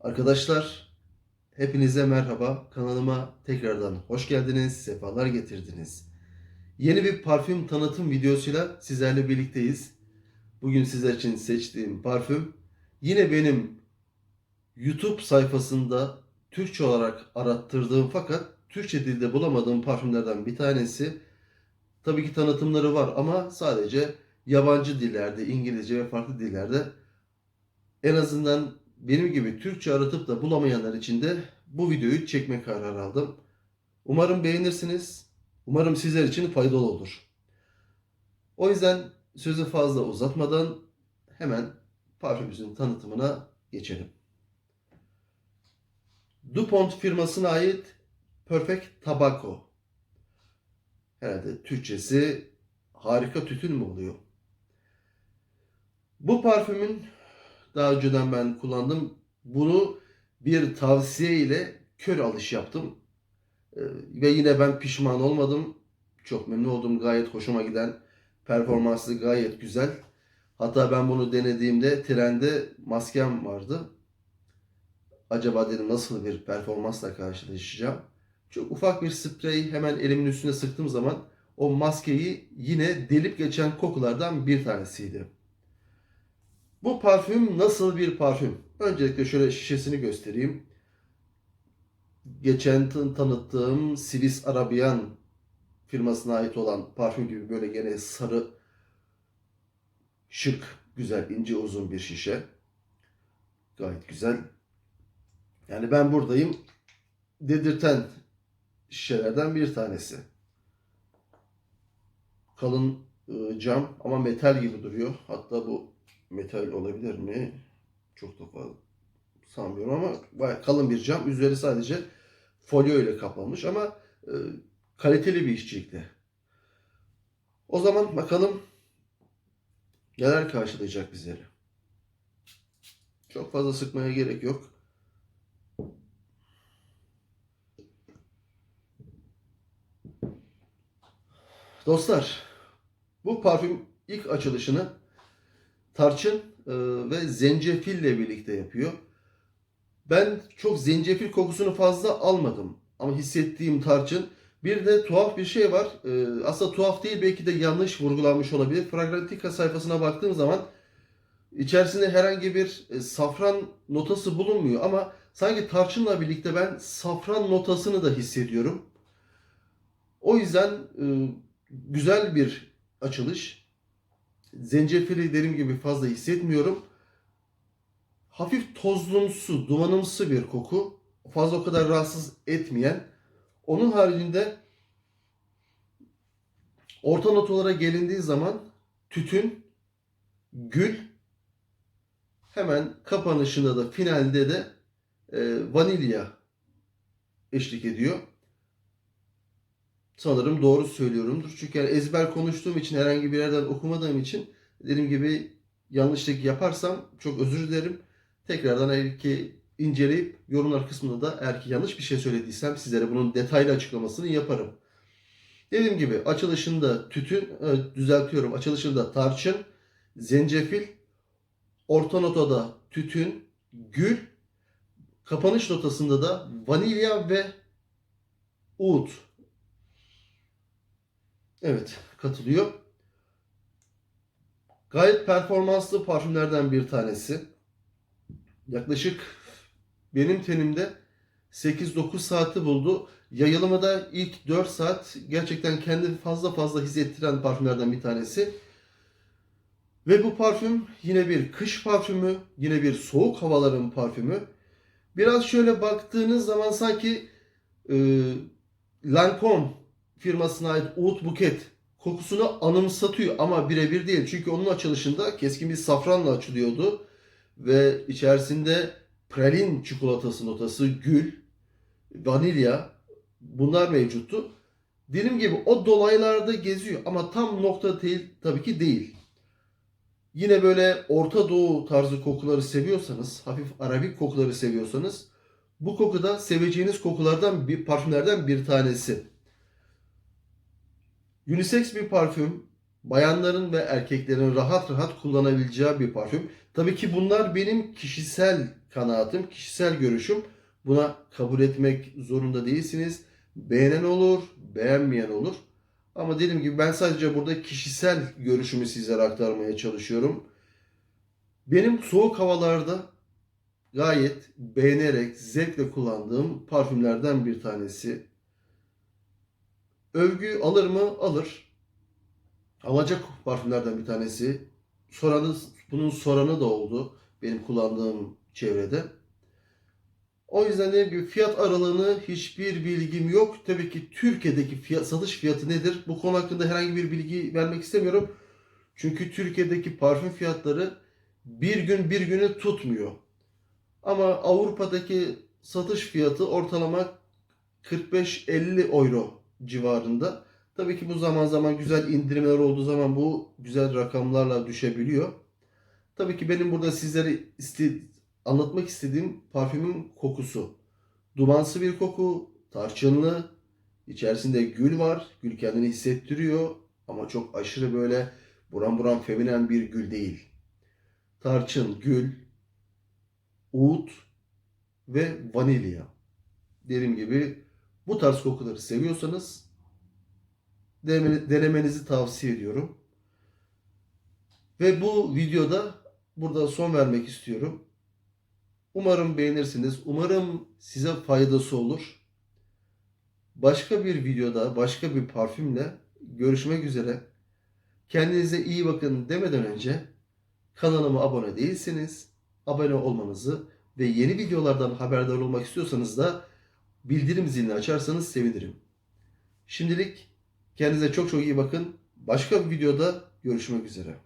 Arkadaşlar, hepinize merhaba. Kanalıma tekrardan hoş geldiniz, sefalar getirdiniz. Yeni bir parfüm tanıtım videosuyla sizlerle birlikteyiz. Bugün sizler için seçtiğim parfüm yine benim YouTube sayfasında Türkçe olarak arattırdığım fakat Türkçe dilde bulamadığım parfümlerden bir tanesi. Tabii ki tanıtımları var ama sadece yabancı dillerde, İngilizce ve farklı dillerde en azından benim gibi Türkçe aratıp da bulamayanlar için de bu videoyu çekme kararı aldım. Umarım beğenirsiniz. Umarım sizler için faydalı olur. O yüzden sözü fazla uzatmadan hemen parfümümüzün tanıtımına geçelim. DuPont firmasına ait Perfect Tobacco. Herhalde Türkçesi harika tütün mü oluyor? Bu parfümün daha önceden ben kullandım. Bunu bir tavsiye ile kör alış yaptım. Ee, ve yine ben pişman olmadım. Çok memnun oldum. Gayet hoşuma giden. Performansı gayet güzel. Hatta ben bunu denediğimde trende maskem vardı. Acaba dedim nasıl bir performansla karşılaşacağım. Çok ufak bir sprey hemen elimin üstüne sıktığım zaman o maskeyi yine delip geçen kokulardan bir tanesiydi. Bu parfüm nasıl bir parfüm? Öncelikle şöyle şişesini göstereyim. Geçen tan- tanıttığım Swiss Arabian firmasına ait olan parfüm gibi böyle gene sarı, şık, güzel, ince uzun bir şişe. Gayet güzel. Yani ben buradayım dedirten şişelerden bir tanesi. Kalın e, cam ama metal gibi duruyor. Hatta bu metal olabilir mi? Çok da fazla sanmıyorum ama bayağı kalın bir cam. Üzeri sadece folyo ile kaplanmış ama e, kaliteli bir işçilikte. O zaman bakalım neler karşılayacak bizleri. Çok fazla sıkmaya gerek yok. Dostlar, bu parfüm ilk açılışını tarçın e, ve zencefille birlikte yapıyor. Ben çok zencefil kokusunu fazla almadım ama hissettiğim tarçın. Bir de tuhaf bir şey var. E, aslında tuhaf değil belki de yanlış vurgulanmış olabilir. Fragrantica sayfasına baktığım zaman içerisinde herhangi bir e, safran notası bulunmuyor ama sanki tarçınla birlikte ben safran notasını da hissediyorum. O yüzden güzel bir açılış. Zencefili dediğim gibi fazla hissetmiyorum. Hafif tozlumsu, dumanımsı bir koku. Fazla o kadar rahatsız etmeyen. Onun haricinde orta notalara gelindiği zaman tütün, gül, hemen kapanışında da finalde de e, vanilya eşlik ediyor. Sanırım doğru söylüyorumdur. Çünkü yani ezber konuştuğum için herhangi bir yerden okumadığım için dediğim gibi yanlışlık yaparsam çok özür dilerim. Tekrardan eğer ki inceleyip yorumlar kısmında da eğer ki yanlış bir şey söylediysem sizlere bunun detaylı açıklamasını yaparım. Dediğim gibi açılışında tütün, evet, düzeltiyorum açılışında tarçın, zencefil, orta notada tütün, gül, kapanış notasında da vanilya ve oud Evet, katılıyor. Gayet performanslı parfümlerden bir tanesi. Yaklaşık benim tenimde 8-9 saati buldu. Yayılımı da ilk 4 saat gerçekten kendini fazla fazla hissettiren parfümlerden bir tanesi. Ve bu parfüm yine bir kış parfümü, yine bir soğuk havaların parfümü. Biraz şöyle baktığınız zaman sanki e, Lancome firmasına ait Oud Buket kokusunu anımsatıyor ama birebir değil. Çünkü onun açılışında keskin bir safranla açılıyordu ve içerisinde pralin çikolatası notası, gül, vanilya bunlar mevcuttu. Dediğim gibi o dolaylarda geziyor ama tam nokta değil tabii ki değil. Yine böyle Orta Doğu tarzı kokuları seviyorsanız, hafif arabik kokuları seviyorsanız bu koku da seveceğiniz kokulardan bir parfümlerden bir tanesi. Unisex bir parfüm. bayanların ve erkeklerin rahat rahat kullanabileceği bir parfüm. Tabii ki bunlar benim kişisel kanaatim, kişisel görüşüm. Buna kabul etmek zorunda değilsiniz. Beğenen olur, beğenmeyen olur. Ama dediğim gibi ben sadece burada kişisel görüşümü sizlere aktarmaya çalışıyorum. Benim soğuk havalarda gayet beğenerek, zevkle kullandığım parfümlerden bir tanesi. Övgü alır mı? Alır. Alacak parfümlerden bir tanesi. Soranı, bunun soranı da oldu benim kullandığım çevrede. O yüzden dediğim gibi fiyat aralığını hiçbir bilgim yok. Tabii ki Türkiye'deki fiyat, satış fiyatı nedir? Bu konu hakkında herhangi bir bilgi vermek istemiyorum. Çünkü Türkiye'deki parfüm fiyatları bir gün bir günü tutmuyor. Ama Avrupa'daki satış fiyatı ortalama 45-50 euro civarında. Tabii ki bu zaman zaman güzel indirimler olduğu zaman bu güzel rakamlarla düşebiliyor. Tabii ki benim burada sizlere iste- anlatmak istediğim parfümün kokusu. Dumansı bir koku, tarçınlı, içerisinde gül var. Gül kendini hissettiriyor ama çok aşırı böyle buram buram feminen bir gül değil. Tarçın, gül, oud ve vanilya. Dediğim gibi bu tarz kokuları seviyorsanız deneme- denemenizi tavsiye ediyorum. Ve bu videoda burada son vermek istiyorum. Umarım beğenirsiniz. Umarım size faydası olur. Başka bir videoda, başka bir parfümle görüşmek üzere. Kendinize iyi bakın demeden önce kanalıma abone değilseniz abone olmanızı ve yeni videolardan haberdar olmak istiyorsanız da bildirim zilini açarsanız sevinirim. Şimdilik kendinize çok çok iyi bakın. Başka bir videoda görüşmek üzere.